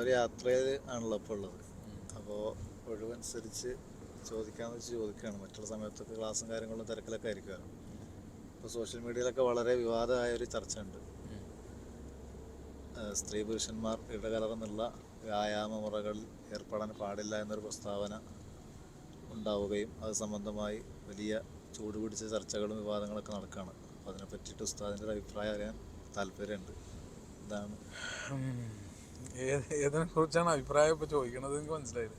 ഒരു യാത്രയിൽ ആണല്ലോ ഇപ്പോൾ ഉള്ളത്. അപ്പോൾ ഒഴിവനുസരിച്ച് ചോദിക്കാമെന്ന് വെച്ച് ചോദിക്കുകയാണ് മറ്റുള്ള സമയത്തൊക്കെ ക്ലാസ്സും കാര്യങ്ങളും തിരക്കിലൊക്കെ ആയിരിക്കുമല്ലോ ഇപ്പോൾ സോഷ്യൽ മീഡിയയിലൊക്കെ വളരെ വിവാദമായ ഒരു ചർച്ച ഉണ്ട് സ്ത്രീ പുരുഷന്മാർ ഇടകലർന്നുള്ള വ്യായാമ മുറകളിൽ ഏർപ്പെടാൻ പാടില്ല എന്നൊരു പ്രസ്താവന ഉണ്ടാവുകയും അത് സംബന്ധമായി വലിയ ചൂട് പിടിച്ച ചർച്ചകളും വിവാദങ്ങളൊക്കെ നടക്കുകയാണ് അപ്പോൾ അതിനെ പറ്റിയിട്ട് ഉസ്താദിന്റെ ഒരു അഭിപ്രായം അറിയാൻ താല്പര്യമുണ്ട്. ഏത് ഏതിനെ കുറിച്ചാണ് അഭിപ്രായം ഇപ്പോൾ ചോദിക്കണത് എനിക്ക് മനസ്സിലായില്ല.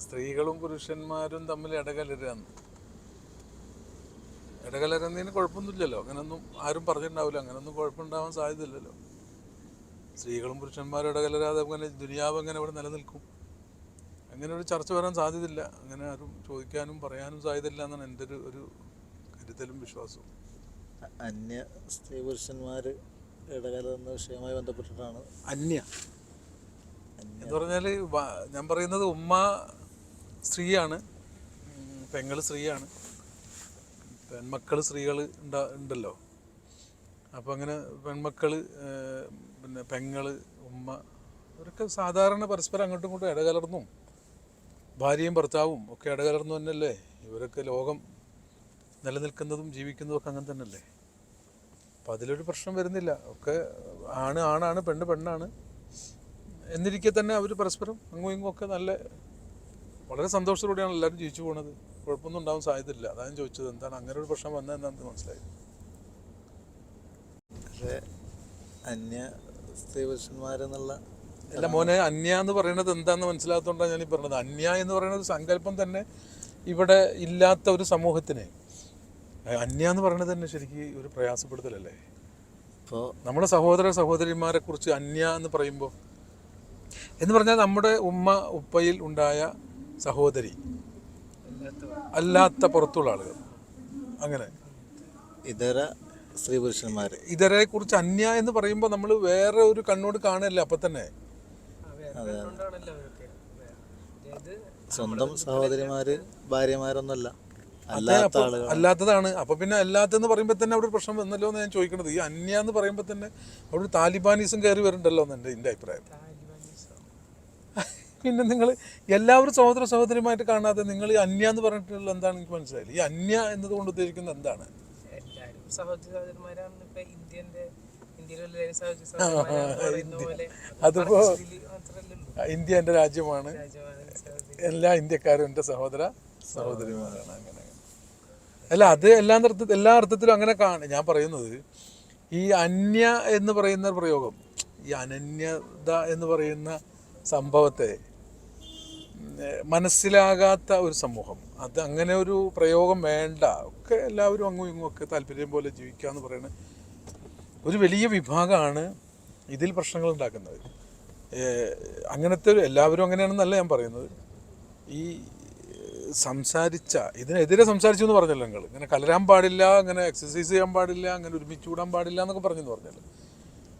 സ്ത്രീകളും പുരുഷന്മാരും തമ്മിൽ ഇടകലരാന്ന് ഇടകലരുന്നതിന് കുഴപ്പമൊന്നുമില്ലല്ലോ. അങ്ങനൊന്നും ആരും പറഞ്ഞിട്ടുണ്ടാവില്ല. അങ്ങനൊന്നും കുഴപ്പമുണ്ടാവാൻ സാധ്യതയില്ലല്ലോ. സ്ത്രീകളും പുരുഷന്മാരും ഇടകലരാതെ അങ്ങനെ ദുനിയാവ് അങ്ങനെ ഇവിടെ നിലനിൽക്കും. അങ്ങനെ ഒരു ചർച്ച വരാൻ സാധ്യതയില്ല. അങ്ങനെ ആരും ചോദിക്കാനും പറയാനും സാധ്യതയില്ല എന്നാണ് എന്റെ ഒരു ഒരു കരുതലും വിശ്വാസവും. അന്യ സ്ത്രീ പുരുഷന്മാർ ഇടകലർന്ന വിഷയവുമായി ബന്ധപ്പെട്ടിട്ടാണ്? അന്യ. എന്ന് പറഞ്ഞാൽ ഞാൻ പറയുന്നത് ഉമ്മ സ്ത്രീയാണ്. പെങ്ങൾ സ്ത്രീയാണ്. പെൺമക്കൾ സ്ത്രീകൾ ഉണ്ടാ ഉണ്ടല്ലോ അപ്പം അങ്ങനെ പെൺമക്കൾ പിന്നെ പെങ്ങൾ ഉമ്മ ഇവരൊക്കെ സാധാരണ പരസ്പരം അങ്ങോട്ടും ഇങ്ങോട്ടും ഇടകലർന്നും. ഭാര്യയും ഭർത്താവും ഒക്കെ ഇടകലർന്നു തന്നെയല്ലേ? ഇവരൊക്കെ ലോകം നിലനിൽക്കുന്നതും ജീവിക്കുന്നതും ഒക്കെ അങ്ങനെ തന്നെയല്ലേ? അപ്പം അതിലൊരു പ്രശ്നം വരുന്നില്ല. ഒക്കെ ആണ് ആണാണ് പെണ്ണ് പെണ്ണാണ്. എന്നിരിക്കെ തന്നെ അവർ പരസ്പരം അങ്ങും ഇങ്ങും ഒക്കെ നല്ല വളരെ സന്തോഷത്തോടെയാണ് എല്ലാവരും ജീവിച്ചു പോണത്. കുഴപ്പമൊന്നും ഉണ്ടാവാൻ സാധ്യതയില്ല. അതാണ് ചോദിച്ചത്. എന്താണ് അങ്ങനെ ഒരു പ്രശ്നം വന്നതെന്നാണ് മനസ്സിലായി പക്ഷേ അന്യ സ്ത്രീ പുരുഷന്മാരെന്നുള്ള അല്ല മോനെ അന്യ എന്ന് പറയുന്നത് എന്താണെന്ന് മനസ്സിലാത്തോണ്ടാണ് ഞാൻ ഈ പറഞ്ഞത്. അന്യ എന്ന് പറയുന്നത് സങ്കല്പം തന്നെ ഇവിടെ ഇല്ലാത്ത ഒരു സമൂഹത്തിന്. അന്യ എന്ന് പറയുന്നത് തന്നെ ശരിക്കും ഒരു പ്രയാസപ്പെടുത്തലല്ലേ? ഇപ്പോൾ നമ്മുടെ സഹോദര സഹോദരിമാരെ കുറിച്ച് അന്യ എന്ന് പറയുമ്പോൾ എന്ന് പറഞ്ഞാൽ നമ്മുടെ ഉമ്മ ഉപ്പയിൽ ഉണ്ടായ സഹോദരി. അല്ലാത്ത പുറത്തുള്ള ആളുകൾ. അങ്ങനെ. ഇതര സ്ത്രീ പുരുഷന്മാർ ഇതരെ കുറിച്ച് അന്യ എന്ന് പറയുമ്പോൾ നമ്മൾ വേറെ ഒരു കണ്ണോട് കാണല്ലേ അപ്പൊ തന്നെ. സ്വന്തം സഹോദരിമാര് ഭാര്യമാരൊന്നുമല്ല. അല്ലാത്തതാണ്. അപ്പൊ പിന്നെ അല്ലാത്തെന്ന് പറയുമ്പോൾ തന്നെ അവിടെ ഒരു പ്രശ്നം വന്നല്ലോ എന്ന് ഞാൻ ചോദിക്കണത്. ഈ അന്യ എന്ന് പറയുമ്പോൾ തന്നെ അവിടെ താലിബാനീസും കയറി വരുന്നുണ്ടല്ലോ എന്ന് എന്റെ അഭിപ്രായം. പിന്നെ നിങ്ങൾ എല്ലാവരും സഹോദര സഹോദരിമായിട്ട് കാണാതെ നിങ്ങൾ ഈ അന്യ എന്ന് പറഞ്ഞിട്ടുള്ള എന്താണ് എനിക്ക് മനസ്സിലായില്ല. ഈ അന്യ എന്നതുകൊണ്ട് ഉദ്ദേശിക്കുന്നത് എന്താണ്? അതിപ്പോ ഇന്ത്യ എന്റെ രാജ്യമാണ്. എല്ലാ ഇന്ത്യക്കാരും എന്റെ സഹോദര സഹോദരിമാരാണ്. അങ്ങനെ. അല്ല അത് എല്ലാ അർത്ഥത്തിൽ എല്ലാ അർത്ഥത്തിലും അങ്ങനെ കാണും ഞാൻ പറയുന്നത് ഈ അന്യ എന്ന് പറയുന്ന പ്രയോഗം ഈ അനന്യത എന്ന് പറയുന്ന സംഭവത്തെ മനസ്സിലാകാത്ത ഒരു സമൂഹം. അത് അങ്ങനെ ഒരു പ്രയോഗം വേണ്ട. ഒക്കെ എല്ലാവരും അങ്ങും ഇങ്ങും ഒക്കെ താല്പര്യം പോലെ ജീവിക്കുക എന്ന് പറയുന്നത് ഒരു വലിയ വിഭാഗമാണ് ഇതിൽ പ്രശ്നങ്ങൾ ഉണ്ടാക്കുന്നത്. അങ്ങനത്തെ എല്ലാവരും അങ്ങനെയാണെന്നല്ല ഞാൻ പറയുന്നത്. ഈ സംസാരിച്ച ഇതിനെതിരെ സംസാരിച്ചു എന്ന് പറഞ്ഞല്ലോ നിങ്ങൾ ഇങ്ങനെ കലരാൻ പാടില്ല അങ്ങനെ എക്സസൈസ് ചെയ്യാൻ പാടില്ല അങ്ങനെ ഒരുമിച്ച് കൂടാൻ പാടില്ല എന്നൊക്കെ പറഞ്ഞെന്ന് പറഞ്ഞല്ലോ.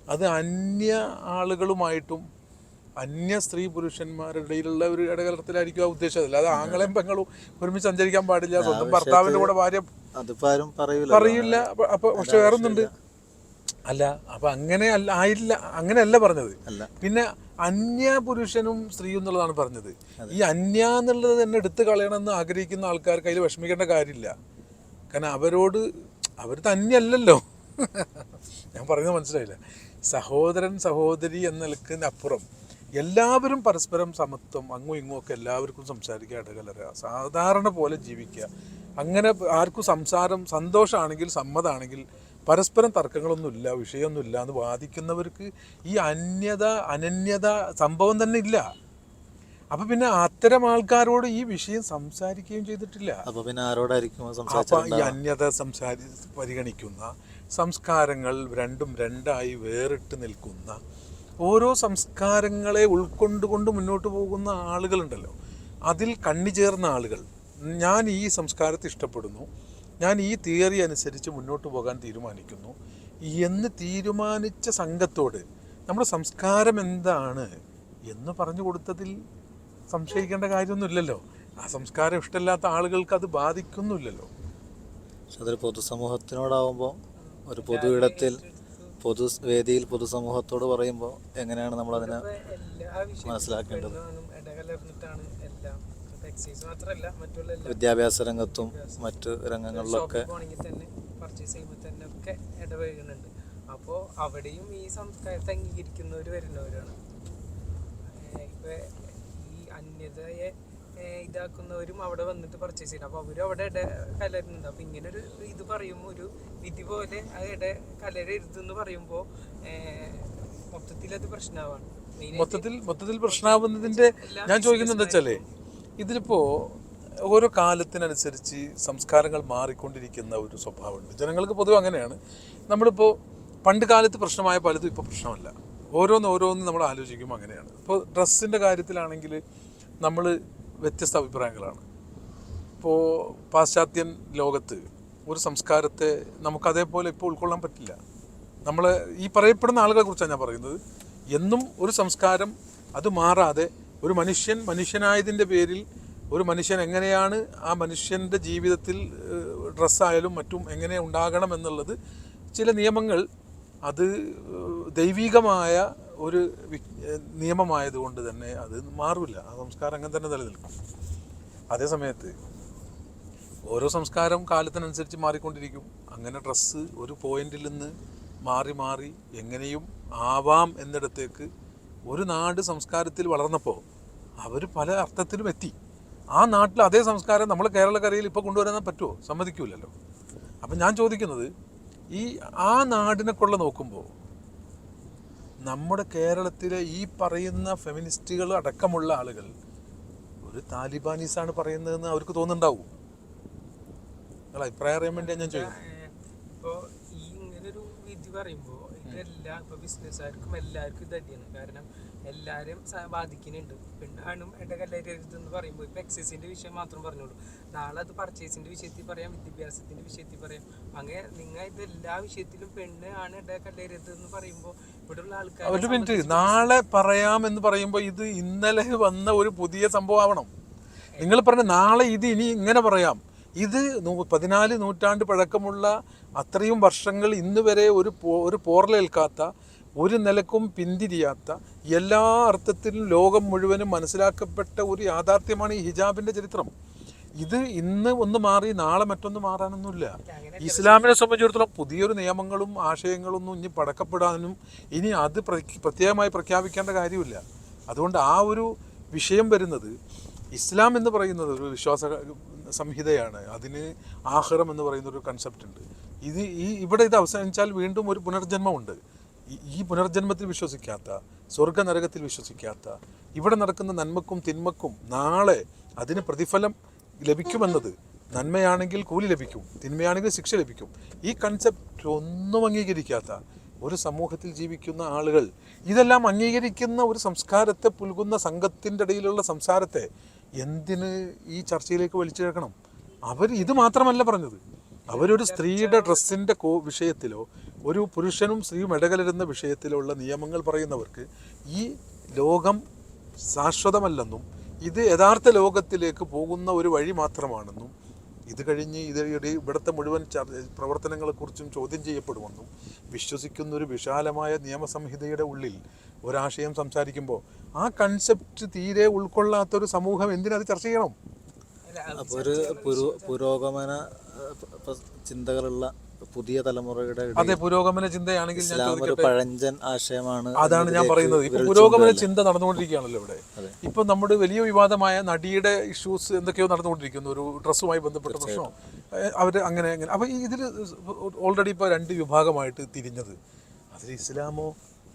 അത് അന്യ ആളുകളുമായിട്ടും അന്യ സ്ത്രീ പുരുഷന്മാരുടെ ഇടയിലുള്ള ഒരു ഇടകലത്തിലായിരിക്കും ആ ഉദ്ദേശം. അത് ആങ്ങളെയും പെങ്ങളും ഒരുമിച്ച് സഞ്ചരിക്കാൻ പാടില്ല. സ്വന്തം ഭർത്താവിന്റെ കൂടെ ഭാര്യ പറയില്ല അപ്പൊ- പക്ഷെ വേറൊന്നുണ്ട്. അല്ല അപ്പൊ അങ്ങനെ അല്ല ആയില്ല അങ്ങനെയല്ല പറഞ്ഞത്. പിന്നെ അന്യ പുരുഷനും സ്ത്രീയും എന്നുള്ളതാണ് പറഞ്ഞത്. ഈ അന്യ എന്നുള്ളത് തന്നെ എടുത്തു കളയണമെന്ന് ആഗ്രഹിക്കുന്ന ആൾക്കാർക്ക് അതിൽ വിഷമിക്കേണ്ട കാര്യമില്ല. കാരണം അവരോട് അവർ തന്നെയല്ലല്ലോ. ഞാൻ പറയുന്നത് മനസ്സിലായില്ല. സഹോദരൻ സഹോദരി എന്ന നിൽക്കുന്നപ്പുറം എല്ലാവരും പരസ്പരം സമത്വം അങ്ങും ഇങ്ങും ഒക്കെ എല്ലാവർക്കും സംസാരിക്കുക ഇടകലരുക. സാധാരണ പോലെ ജീവിക്കുക. അങ്ങനെ ആർക്കും സംസാരം സന്തോഷമാണെങ്കിൽ സമ്മതമാണെങ്കിൽ പരസ്പരം തർക്കങ്ങളൊന്നുമില്ല വിഷയമൊന്നുമില്ല എന്ന് വാദിക്കുന്നവർക്ക് ഈ അന്യത അനന്യത സംഭവം തന്നെ ഇല്ല. അപ്പൊ പിന്നെ അത്തരം ആൾക്കാരോട് ഈ വിഷയം സംസാരിക്കുകയും ചെയ്തിട്ടില്ല. അപ്പൊ പിന്നെ ആരോടായിരിക്കും അപ്പൊ ഈ അന്യത സംസാരി പരിഗണിക്കുന്ന സംസ്കാരങ്ങൾ രണ്ടും രണ്ടായി വേറിട്ട് നിൽക്കുന്ന ഓരോ സംസ്കാരങ്ങളെ ഉൾക്കൊണ്ടുകൊണ്ട് മുന്നോട്ട് പോകുന്ന ആളുകളുണ്ടല്ലോ. അതിൽ കണ്ണി ചേർന്ന ആളുകൾ. ഞാൻ ഈ സംസ്കാരത്തെ ഇഷ്ടപ്പെടുന്നു. ഞാൻ ഈ തിയറി അനുസരിച്ച് മുന്നോട്ട് പോകാൻ തീരുമാനിക്കുന്നു. എന്ന് തീരുമാനിച്ച സംഘത്തോട് നമ്മുടെ സംസ്കാരം എന്താണ് എന്ന് പറഞ്ഞു കൊടുത്തതിൽ സംശയിക്കേണ്ട കാര്യമൊന്നുമില്ലല്ലോ. ആ സംസ്കാരം ഇഷ്ടമില്ലാത്ത ആളുകൾക്ക് അത് ബാധിക്കുന്നില്ലല്ലോ അതൊരു പൊതുസമൂഹത്തിനോടാവുമ്പോൾ ഒരു പൊതു ഇടത്തിൽ പൊതു വേദിയിൽ പൊതുസമൂഹത്തോട് പറയുമ്പോൾ എങ്ങനെയാണ് നമ്മൾ അതിനെ മനസ്സിലാക്കേണ്ടത്. വിദ്യാഭ്യാസ രംഗത്തും മറ്റു രംഗങ്ങളിലൊക്കെ അപ്പോ പോകണമെങ്കിൽ പർച്ചേസ് ചെയ്യുമ്പോൾ തന്നെ ഒക്കെ ഇടപഴകുന്നുണ്ട്. അപ്പോൾ അവിടെയും ഈ സംസ്കാരത്തെ അംഗീകരിക്കുന്നവർ വരുന്നവരാണ്. ഇപ്പൊ ഈ അന്യതയെ ഇതാക്കുന്നവരും അവിടെ വന്നിട്ട് പർച്ചേസ് ചെയ്യണം അപ്പോൾ അവരും അവിടെ ഇട കലരുന്നുണ്ട്. അപ്പോൾ ഇങ്ങനെ ഒരു ഇത് പറയുമ്പോൾ ഒരു വിധി പോലെ ആ ഇട കലരരുതെന്ന് പറയുമ്പോൾ മൊത്തത്തിൽ അത് പ്രശ്നമാണ് മൊത്തത്തിൽ മൊത്തത്തിൽ പ്രശ്നമാവുന്നതിന്റെ ഞാൻ ചോദിക്കുന്നത് എന്താ വെച്ചാലേ ഇതിലിപ്പോ ഓരോ കാലത്തിനനുസരിച്ച് സംസ്കാരങ്ങൾ മാറിക്കൊണ്ടിരിക്കുന്ന ഒരു സ്വഭാവമുണ്ട്. ജനങ്ങൾക്ക് പൊതുവെ അങ്ങനെയാണ്. നമ്മളിപ്പോൾ പണ്ട് കാലത്ത് പ്രശ്നമായ പലതും ഇപ്പോൾ പ്രശ്നമല്ല. ഓരോന്ന് ഓരോന്ന് നമ്മൾ ആലോചിക്കുമ്പോൾ അങ്ങനെയാണ്. ഇപ്പോൾ ഡ്രസ്സിന്റെ കാര്യത്തിലാണെങ്കിൽ നമ്മൾ വ്യത്യസ്ത അഭിപ്രായങ്ങളാണ്. ഇപ്പോൾ പാശ്ചാത്യൻ ലോകത്ത് ഒരു സംസ്കാരത്തെ നമുക്ക് അതേപോലെ ഇപ്പോൾ ഉൾക്കൊള്ളാൻ പറ്റില്ല. നമ്മൾ ഈ പറയപ്പെടുന്ന ആളുകളെ കുറിച്ചാണ് ഞാൻ പറയുന്നത്. എന്നും ഒരു സംസ്കാരം അത് മാറാതെ ഒരു മനുഷ്യൻ മനുഷ്യനായതിന്റെ പേരിൽ ഒരു മനുഷ്യൻ എങ്ങനെയാണ് ആ മനുഷ്യന്റെ ജീവിതത്തിൽ ഡ്രസ്സായാലും മറ്റും എങ്ങനെ ഉണ്ടാകണം എന്നുള്ളത് ചില നിയമങ്ങൾ അത് ദൈവികമായ ഒരു നിയമമായതുകൊണ്ട് തന്നെ അത് മാറില്ല ആ സംസ്കാരം അങ്ങനെ തന്നെ നിലനിൽക്കും. അതേ സമയത്ത് ഓരോ സംസ്കാരം കാലത്തിനനുസരിച്ച് മാറിക്കൊണ്ടിരിക്കും. അങ്ങനെ ഡ്രസ്സ് ഒരു പോയിന്റിൽ നിന്ന് മാറി മാറി എങ്ങനെയും ആവാം എന്നിടത്തേക്ക് ഒരു നാട് സംസ്കാരത്തിൽ വളർന്നപ്പോൾ അവർ പല അർത്ഥത്തിലും എത്തി. ആ നാട്ടിൽ അതേ സംസ്കാരം നമ്മൾ കേരളക്കരയിൽ ഇപ്പോൾ കൊണ്ടുവരാൻ പറ്റുമോ? സമ്മതിക്കൂലല്ലോ. അപ്പം ഞാൻ ചോദിക്കുന്നത് ഈ ആ നാടിനെ കൊള്ള നോക്കുമ്പോൾ നമ്മുടെ കേരളത്തിലെ ഈ പറയുന്ന ഫെമിനിസ്റ്റുകൾ അടക്കമുള്ള ആളുകൾ ഒരു താലിബാനീസാണ് പറയുന്നതെന്ന് അവർക്ക് തോന്നുന്നുണ്ടാവും. നിങ്ങൾ അഭിപ്രായം അറിയാൻ വേണ്ടിയാണ് ഞാൻ ചോദിക്കുന്നത് ഇപ്പോൾ ഈ ഇങ്ങനൊരു വിധി പറയുമ്പോൾ ഇതെല്ലാം ഇപ്പോൾ ബിസിനസ്സുകാർക്കും എല്ലാവർക്കും ഇത് തന്നെയാണ്. കാരണം എല്ലാവരും ബാധിക്കുന്നുണ്ട്. പെണ്ണാണും ഇടകലരരുത് എന്ന് പറയുമ്പോൾ ഇപ്പോൾ എക്സൈസിന്റെ വിഷയം മാത്രം പറഞ്ഞോളൂ. നാളെ അത് പർച്ചേസിന്റെ വിഷയത്തിൽ പറയാം വിദ്യാഭ്യാസത്തിന്റെ വിഷയത്തിൽ പറയാം. അങ്ങനെ നിങ്ങൾ ഇത് എല്ലാ വിഷയത്തിലും പെണ്ണ് ആണ് ഇടകലരരുത് എന്ന് പറയുമ്പോൾ ഇവിടെയുള്ള ആൾക്കാർ ഒരു മിനിറ്റ് നാളെ പറയാമെന്ന് പറയുമ്പോൾ ഇത് ഇന്നലെ വന്ന ഒരു പുതിയ സംഭവം ആവണം. നിങ്ങൾ പറഞ്ഞ നാളെ ഇത് ഇനി ഇങ്ങനെ പറയാം. ഇത് പതിനാല് നൂറ്റാണ്ട് പഴക്കമുള്ള അത്രയും വർഷങ്ങൾ ഇന്ന് വരെ ഒരു പോ- ഒരു പോറലേൽക്കാത്ത ഒരു നിലക്കും പിന്തിരിയാത്ത എല്ലാ അർത്ഥത്തിലും ലോകം മുഴുവനും മനസ്സിലാക്കപ്പെട്ട ഒരു യാഥാർത്ഥ്യമാണ് ഈ ഹിജാബിന്റെ ചരിത്രം. ഇത് ഇന്ന് ഒന്ന് മാറി നാളെ മറ്റൊന്ന് മാറാനൊന്നുമില്ല. ഇസ്ലാമിനെ സംബന്ധിച്ചിടത്തോളം പുതിയൊരു നിയമങ്ങളും ആശയങ്ങളൊന്നും ഇനി പടക്കപ്പെടാനും ഇനി അത് പ്ര- പ്രത്യേകമായി പ്രഖ്യാപിക്കേണ്ട കാര്യമില്ല. അതുകൊണ്ട് ആ ഒരു വിഷയം വരുന്നത് ഇസ്ലാം എന്ന് പറയുന്നത് ഒരു വിശ്വാസ സംഹിതയാണ്. അതിന് ആഹ്റം എന്ന് പറയുന്ന ഒരു കൺസെപ്റ്റ് ഉണ്ട്. ഇത് ഈ ഇവിടെ ഇത് അവസാനിച്ചാൽ വീണ്ടും ഒരു പുനർജന്മമുണ്ട്. ഈ പുനർജന്മത്തിൽ വിശ്വസിക്കാത്ത സ്വർഗ നരകത്തിൽ വിശ്വസിക്കാത്ത ഇവിടെ നടക്കുന്ന നന്മക്കും തിന്മക്കും നാളെ അതിന് പ്രതിഫലം ലഭിക്കുമെന്നത് നന്മയാണെങ്കിൽ കൂലി ലഭിക്കും തിന്മയാണെങ്കിൽ ശിക്ഷ ലഭിക്കും. ഈ കൺസെപ്റ്റ് ഒന്നും അംഗീകരിക്കാത്ത ഒരു സമൂഹത്തിൽ ജീവിക്കുന്ന ആളുകൾ ഇതെല്ലാം അംഗീകരിക്കുന്ന ഒരു സംസ്കാരത്തെ പുൽകുന്ന സംഘത്തിന്റെ ഇടയിലുള്ള സംസാരത്തെ എന്തിന് ഈ ചർച്ചയിലേക്ക് വലിച്ചു കേൾക്കണം അവർ ഇത് മാത്രമല്ല പറഞ്ഞത്. അവരൊരു സ്ത്രീയുടെ ഡ്രസ്സിന്റെ കോ വിഷയത്തിലോ ഒരു പുരുഷനും സ്ത്രീയും ഇടകലരുന്ന വിഷയത്തിലോ ഉള്ള നിയമങ്ങൾ പറയുന്നവർക്ക് ഈ ലോകം ശാശ്വതമല്ലെന്നും ഇത് യഥാർത്ഥ ലോകത്തിലേക്ക് പോകുന്ന ഒരു വഴി മാത്രമാണെന്നും ഇത് കഴിഞ്ഞ് ഇത് ഇവിടെ ഇവിടുത്തെ മുഴുവൻ പ്രവർത്തനങ്ങളെക്കുറിച്ചും ചോദ്യം ചെയ്യപ്പെടുമെന്നും വിശ്വസിക്കുന്ന ഒരു വിശാലമായ നിയമസംഹിതയുടെ ഉള്ളിൽ ഒരാശയം സംസാരിക്കുമ്പോൾ ആ കൺസെപ്റ്റ് തീരെ ഉൾക്കൊള്ളാത്തൊരു സമൂഹം എന്തിനത് ചർച്ച ചെയ്യണം? അപ്പോൾ ഒരു പുരോ പുരോഗമന ചിന്തകളുള്ള പുതിയ തലമുറയുടെ അതെ പുരോഗമന ചിന്തയാണെങ്കിൽ ഞാൻ ചോദിക്കട്ടെ? പഴഞ്ചൻ ആശയമാണ് അതാണ് ഞാൻ പറയുന്നത്. ഇപ്പൊ പുരോഗമന? ചിന്ത നടന്നുകൊണ്ടിരിക്കുകയാണല്ലോ ഇവിടെ. ഇപ്പൊ നമ്മുടെ വലിയ വിവാദമായ നടിയുടെ ഇഷ്യൂസ് എന്തൊക്കെയോ നടന്നുകൊണ്ടിരിക്കുന്നു. ഒരു ഡ്രസ്സുമായി ബന്ധപ്പെട്ട പ്രശ്നം. അവർ അങ്ങനെ അങ്ങനെ. അപ്പൊ ഇതിൽ ഓൾറെഡി ഇപ്പൊ രണ്ട് വിഭാഗമായിട്ട് തിരിഞ്ഞത്. അതിൽ ഇസ്ലാമോ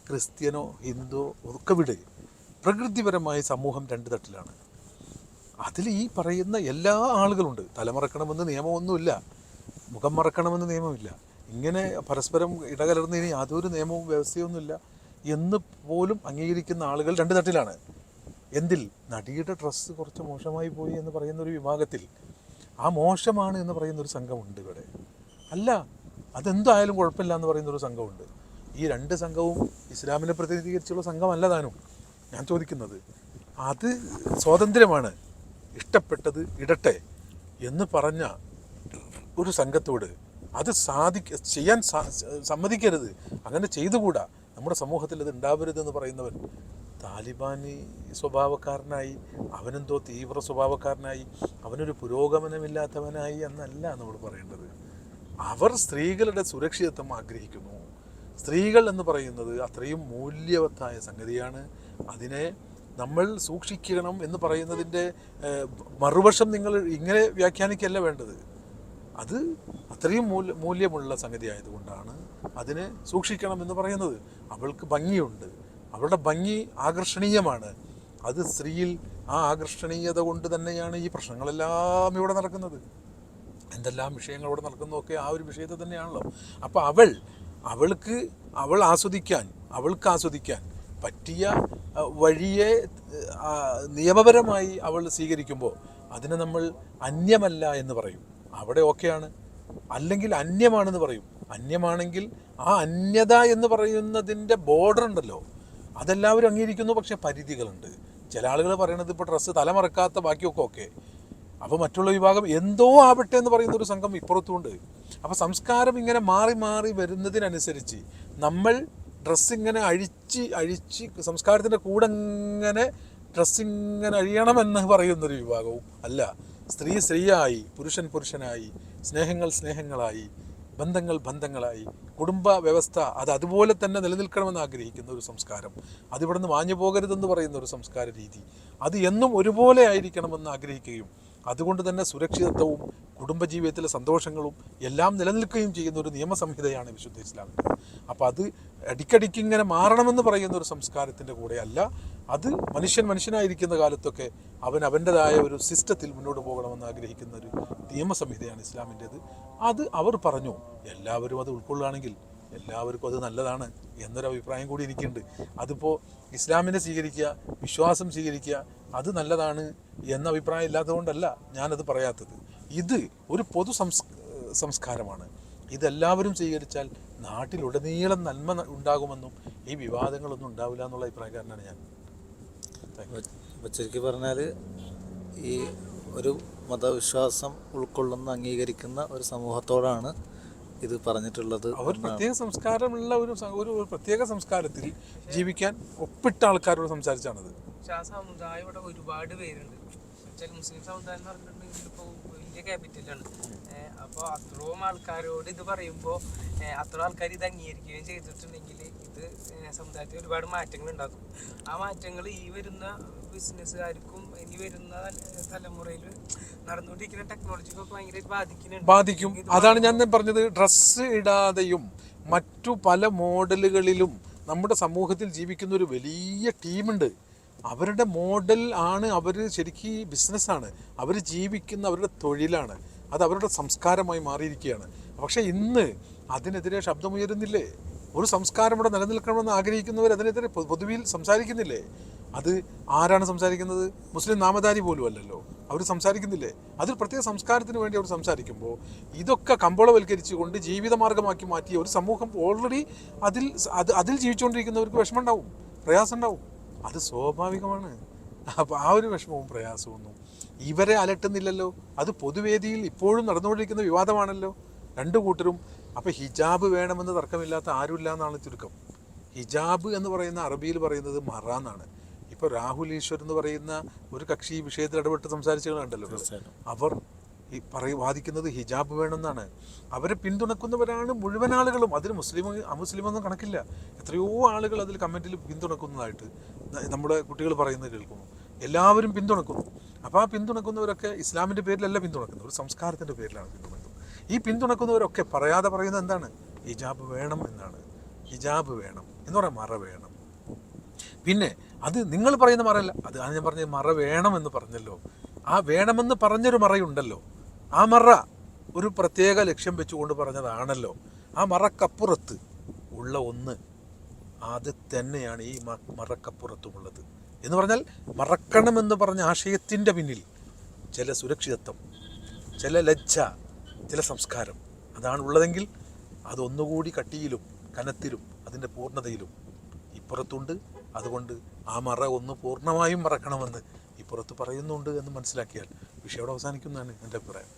ക്രിസ്ത്യനോ ഹിന്ദുവോ ഒക്കെ വിട് പ്രകൃതിപരമായ സമൂഹം രണ്ട് തട്ടിലാണ്. അതിൽ ഈ പറയുന്ന എല്ലാ ആളുകളുണ്ട്. തലമറക്കണമെന്ന് നിയമമൊന്നുമില്ല. മുഖം മറക്കണമെന്ന് നിയമമില്ല. ഇങ്ങനെ പരസ്പരം ഇടകലർന്ന് ഇനി യാതൊരു നിയമവും വ്യവസ്ഥയൊന്നുമില്ല. എന്ന് പോലും അംഗീകരിക്കുന്ന ആളുകൾ രണ്ട് തട്ടിലാണ്. എന്തിൽ? നടിയുടെ ഡ്രസ്സ് കുറച്ച് മോശമായി പോയി എന്ന് പറയുന്ന ഒരു വിഭാഗത്തിൽ. ആ മോശമാണ് എന്ന് പറയുന്ന ഒരു സംഘമുണ്ട് ഇവിടെ. അല്ല അതെന്തായാലും കുഴപ്പമില്ല എന്ന് പറയുന്ന ഒരു സംഘമുണ്ട്. ഈ രണ്ട് സംഘവും ഇസ്ലാമിനെ പ്രതിനിധീകരിച്ചുള്ള സംഘമല്ല താനും ഞാൻ ചോദിക്കുന്നത്. അത് സ്വാതന്ത്ര്യമാണ്. ഇഷ്ടപ്പെട്ടത് ഇടട്ടെ എന്ന് പറഞ്ഞ ഒരു സംഘത്തോട് അത് സാധിക്ക ചെയ്യാൻ സമ്മതിക്കരുത്. അങ്ങനെ ചെയ്തുകൂടാ. നമ്മുടെ സമൂഹത്തിൽ അത് ഉണ്ടാവരുതെന്ന് പറയുന്നവൻ. താലിബാനി സ്വഭാവക്കാരനായി അവനെന്തോ തീവ്ര സ്വഭാവക്കാരനായി അവനൊരു പുരോഗമനമില്ലാത്തവനായി എന്നല്ല നമ്മൾ പറയേണ്ടത്. അവർ സ്ത്രീകളുടെ സുരക്ഷിതത്വം ആഗ്രഹിക്കുന്നു. സ്ത്രീകൾ എന്ന് പറയുന്നത് അത്രയും മൂല്യവത്തായ സംഗതിയാണ്. അതിനെ നമ്മൾ സൂക്ഷിക്കണം എന്ന് പറയുന്നതിന്റെ മറുവശം നിങ്ങൾ ഇങ്ങനെ വ്യാഖ്യാനിക്കല്ല വേണ്ടത്. അത് അത്രയും മൂല്യ മൂല്യമുള്ള സംഗതി ആയതുകൊണ്ടാണ് അതിനെ സൂക്ഷിക്കണം എന്ന് പറയുന്നത്. അവൾക്ക് ഭംഗിയുണ്ട്. അവളുടെ ഭംഗി ആകർഷണീയമാണ്. അത് സ്ത്രീയിൽ ആ ആകർഷണീയത കൊണ്ട് തന്നെയാണ് ഈ പ്രശ്നങ്ങളെല്ലാം ഇവിടെ നടക്കുന്നത്. എന്തെല്ലാം വിഷയങ്ങൾ ഇവിടെ നടക്കുന്നതൊക്കെ ആ ഒരു വിഷയത്തെ തന്നെയാണല്ലോ. അപ്പോൾ അവൾ അവൾക്ക് അവൾ ആസ്വദിക്കാൻ അവൾക്ക് ആസ്വദിക്കാൻ പറ്റിയ വഴിയെ നിയമപരമായി അവൾ സ്വീകരിക്കുമ്പോൾ അതിനെ നമ്മൾ അന്യമല്ല എന്ന് പറയും. അവിടെ ഓക്കെയാണ്. അല്ലെങ്കിൽ അന്യമാണെന്ന് പറയും. അന്യമാണെങ്കിൽ ആ അന്യത എന്ന് പറയുന്നതിന്റെ ബോർഡർ ഉണ്ടല്ലോ. അതെല്ലാവരും അംഗീകരിക്കുന്നു പക്ഷേ പരിധികളുണ്ട്. ചില ആളുകൾ പറയണത് ഇപ്പോൾ ഡ്രസ്സ് തലമറക്കാത്ത ബാക്കിയൊക്കെ ഓക്കെ. അപ്പോൾ മറ്റുള്ള വിഭാഗം എന്തോ ആവട്ടെ എന്ന് പറയുന്ന ഒരു സംഘം ഇപ്പുറത്തുമുണ്ട്. അപ്പോൾ സംസ്കാരം ഇങ്ങനെ മാറി മാറി വരുന്നതിനനുസരിച്ച് നമ്മൾ ഡ്രസ്സിങ്ങനെ അഴിച്ച് അഴിച്ച് സംസ്കാരത്തിന്റെ കൂടെ ഇങ്ങനെ ഡ്രസ്സിങ്ങനെ അഴിയണമെന്ന് പറയുന്നൊരു വിഭാഗവും അല്ല. സ്ത്രീ സ്ത്രീയായി പുരുഷൻ പുരുഷനായി സ്നേഹങ്ങൾ സ്നേഹങ്ങളായി ബന്ധങ്ങൾ ബന്ധങ്ങളായി കുടുംബ വ്യവസ്ഥ അത് അതുപോലെ തന്നെ നിലനിൽക്കണമെന്ന് ആഗ്രഹിക്കുന്ന ഒരു സംസ്കാരം. അതിവിടെ നിന്ന് പോകരുതെന്ന് പറയുന്ന ഒരു സംസ്കാര രീതി. അത് എന്നും ഒരുപോലെ ആയിരിക്കണമെന്ന് ആഗ്രഹിക്കുകയും അതുകൊണ്ട് തന്നെ സുരക്ഷിതത്വവും കുടുംബജീവിതത്തിലെ സന്തോഷങ്ങളും എല്ലാം നിലനിൽക്കുകയും ചെയ്യുന്ന ഒരു നിയമസംഹിതയാണ് വിശുദ്ധ ഇസ്ലാമിൽ അപ്പോൾ അത് അടിക്കടിക്ക് ഇങ്ങനെ മാറണമെന്ന് പറയുന്ന ഒരു സംസ്കാരത്തിന്റെ കൂടെ അല്ല അത് മനുഷ്യൻ മനുഷ്യനായിരിക്കുന്ന കാലത്തൊക്കെ അവൻ അവന്റെതായ ഒരു സിസ്റ്റത്തിൽ മുന്നോട്ട് പോകണമെന്ന് ആഗ്രഹിക്കുന്ന ഒരു നിയമസംഹിതയാണ് ഇസ്ലാമിന്റേത്. അത് അവർ പറഞ്ഞു എല്ലാവരും അത് ഉൾക്കൊള്ളുകയാണെങ്കിൽ എല്ലാവർക്കും അത് നല്ലതാണ് എന്നൊരു അഭിപ്രായം കൂടി എനിക്കുണ്ട്. അതിപ്പോൾ ഇസ്ലാമിനെ സ്വീകരിക്കുക വിശ്വാസം സ്വീകരിക്കുക അത് നല്ലതാണ് എന്ന അഭിപ്രായം ഇല്ലാത്തതുകൊണ്ടല്ല ഞാനത് പറയാത്തത്. ഇത് ഒരു പൊതു സംസ് സംസ്കാരമാണ്. ഇതെല്ലാവരും സ്വീകരിച്ചാൽ നാട്ടിലുടനീളം നന്മ ഉണ്ടാകുമെന്നും ഈ വിവാദങ്ങളൊന്നും ഉണ്ടാവില്ല എന്നുള്ള അഭിപ്രായക്കാരനാണ് ഞാൻ. ചുരുക്കി പറഞ്ഞാൽ ഈ ഒരു മതവിശ്വാസം ഉൾക്കൊള്ളുന്ന അംഗീകരിക്കുന്ന ഒരു സമൂഹത്തോടാണ് ഇത് പറഞ്ഞിട്ടുള്ളത് അവർ പ്രത്യേക സംസ്കാരമുള്ള ഒരു ഒരു പ്രത്യേക സംസ്കാരത്തിൽ ജീവിക്കാൻ ഒപ്പിട്ട ആൾക്കാരോട് സംസാരിച്ചാണത്. പക്ഷെ ആ സമുദായം ഇവിടെ ഒരുപാട് പേരുണ്ട്. വെച്ചാൽ മുസ്ലിം സമുദായം എന്ന് പറഞ്ഞിട്ടുണ്ടെങ്കിൽ ഇപ്പോൾ വലിയ ക്യാപിറ്റലാണ് അപ്പോൾ അത്രയും ആൾക്കാരോട് ഇത് പറയുമ്പോൾ അത്ര ആൾക്കാർ ഇത് അംഗീകരിക്കുകയും ചെയ്തിട്ടുണ്ടെങ്കിൽ ഇത് സമുദായത്തിൽ ഒരുപാട് മാറ്റങ്ങൾ ഉണ്ടാക്കും. ആ മാറ്റങ്ങൾ ഈ വരുന്ന ബിസിനസ്സുകാർക്കും ഇനി വരുന്ന തല- തലമുറയിൽ നടന്നുകൊണ്ടിരിക്കുന്ന ടെക്നോളജിക്കൊക്കെ ഭയങ്കരമായിട്ട് ബാധിക്കുന്നുണ്ട്. ബാധിക്കും. അതാണ് ഞാൻ പറഞ്ഞത്. ഡ്രസ്സ് ഇടാതെയും മറ്റു പല മോഡലുകളിലും നമ്മുടെ സമൂഹത്തിൽ ജീവിക്കുന്ന ഒരു വലിയ ടീമുണ്ട്. അവരുടെ മോഡൽ ആണ് അവർ ശരിക്കും ബിസിനസ്സാണ് അവർ ജീവിക്കുന്ന അവരുടെ തൊഴിലാണ്. അത് അവരുടെ സംസ്കാരമായി മാറിയിരിക്കുകയാണ്. പക്ഷേ ഇന്ന് അതിനെതിരെ ശബ്ദമുയരുന്നില്ലേ? ഒരു സംസ്കാരം ഇവിടെ നിലനിൽക്കണമെന്ന് ആഗ്രഹിക്കുന്നവർ അതിനെതിരെ പൊതുവിൽ സംസാരിക്കുന്നില്ലേ? അത് ആരാണ് സംസാരിക്കുന്നത്? മുസ്ലിം നാമധാരി പോലും അല്ലല്ലോ. അവർ സംസാരിക്കുന്നില്ലേ? അതൊരു പ്രത്യേക സംസ്കാരത്തിന് വേണ്ടി അവർ സംസാരിക്കുമ്പോൾ ഇതൊക്കെ കമ്പോളവൽക്കരിച്ചുകൊണ്ട് ജീവിതമാർഗമാക്കി മാറ്റിയ ഒരു സമൂഹം ഓൾറെഡി അതിൽ അത് അതിൽ ജീവിച്ചുകൊണ്ടിരിക്കുന്നവർക്ക് വിഷമം ഉണ്ടാവും പ്രയാസം ഉണ്ടാവും അത് സ്വാഭാവികമാണ്. അപ്പോൾ ആ ഒരു വിഷമവും പ്രയാസവും ഒന്നും ഇവരെ അലട്ടുന്നില്ലല്ലോ. അത് പൊതുവേദിയിൽ ഇപ്പോഴും നടന്നുകൊണ്ടിരിക്കുന്ന വിവാദമാണല്ലോ. രണ്ടു കൂട്ടരും അപ്പോൾ ഹിജാബ് വേണമെന്ന് തർക്കമില്ലാത്ത ആരുമില്ല എന്നാണ് ചുരുക്കം. ഹിജാബ് എന്ന് പറയുന്ന അറബിയിൽ പറയുന്നത് മറ എന്നാണ് ഇപ്പോൾ രാഹുൽ ഈശ്വർ എന്ന് പറയുന്ന ഒരു കക്ഷി ഈ വിഷയത്തിൽ ഇടപെട്ട് സംസാരിച്ചു കണ്ടല്ലോ അവർ ഈ പറയ വാദിക്കുന്നത് ഹിജാബ് വേണമെന്നാണ്. അവരെ പിന്തുണക്കുന്നവരാണ് മുഴുവൻ ആളുകളും. അതിന് മുസ്ലിം അമുസ്ലിമൊന്നും കണക്കില്ല. എത്രയോ ആളുകൾ അതിൽ കമന്റിൽ പിന്തുണക്കുന്നതായിട്ട് നമ്മുടെ കുട്ടികൾ പറയുന്നത് കേൾക്കുന്നു. എല്ലാവരും പിന്തുണക്കുന്നു. അപ്പോൾ ആ പിന്തുണക്കുന്നവരൊക്കെ ഇസ്ലാമിന്റെ പേരിലല്ല പിന്തുണക്കുന്നത്. ഒരു സംസ്കാരത്തിന്റെ പേരിലാണ് പിന്തുണക്കുന്നത്. ഈ പിന്തുണക്കുന്നവരൊക്കെ പറയാതെ പറയുന്നത് എന്താണ്? ഹിജാബ് വേണം എന്നാണ്. ഹിജാബ് വേണം എന്ന് പറയാൻ മറ വേണം. പിന്നെ അത് നിങ്ങൾ പറയുന്ന മറയല്ല. അത് ഞാൻ പറഞ്ഞ മറ വേണമെന്ന് പറഞ്ഞല്ലോ. ആ വേണമെന്ന് പറഞ്ഞൊരു മറയുണ്ടല്ലോ. ആ മറ ഒരു പ്രത്യേക ലക്ഷ്യം വെച്ചുകൊണ്ട് പറഞ്ഞതാണല്ലോ. ആ മറക്കപ്പുറത്ത് ഉള്ള ഒന്ന് അത് തന്നെയാണ് ഈ മറക്കപ്പുറത്തുമുള്ളത്. എന്ന് പറഞ്ഞാൽ മറക്കണമെന്ന് പറഞ്ഞ ആശയത്തിന്റെ പിന്നിൽ ചില സുരക്ഷിതത്വം ചില ലജ്ജ ചില സംസ്കാരം അതാണ് ഉള്ളതെങ്കിൽ അതൊന്നുകൂടി കട്ടിയിലും കനത്തിലും അതിന്റെ പൂർണതയിലും ഇപ്പുറത്തുണ്ട് അതുകൊണ്ട് ആ മറ ഒന്ന് പൂർണമായും മറക്കണമെന്ന് ഇപ്പുറത്ത് പറയുന്നുണ്ട് എന്ന് മനസ്സിലാക്കിയാൽ വിഷയം അവസാനിക്കുന്നതാണ് എന്റെ അഭിപ്രായം.